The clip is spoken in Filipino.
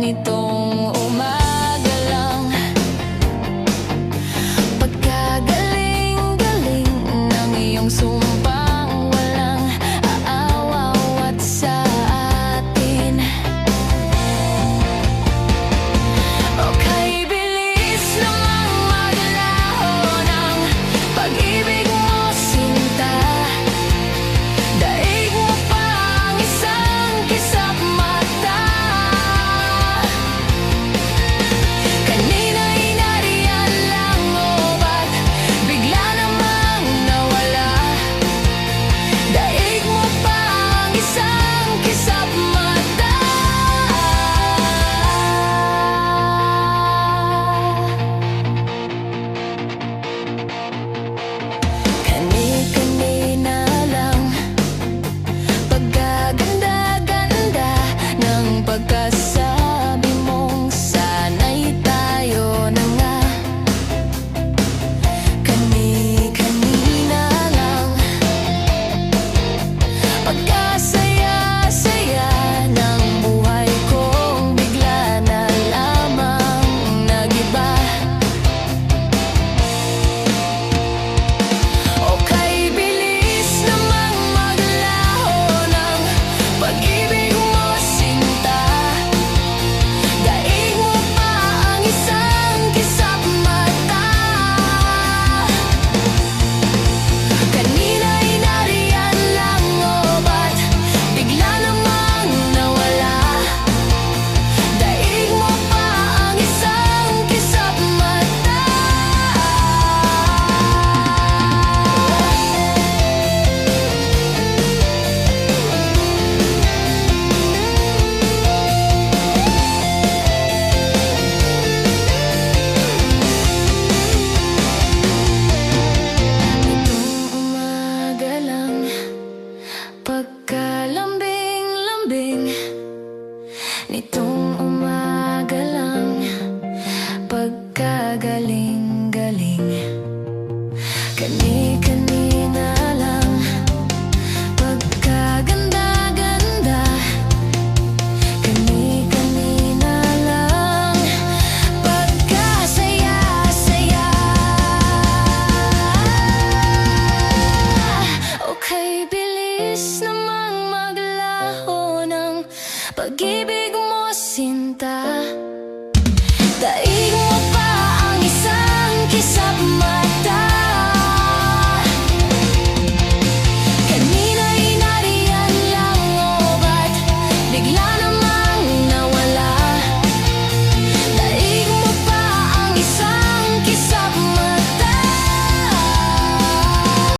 need kalambing-lambing Nitong umaga lang Pagkagaling. Pag-ibig mo sinta Dahil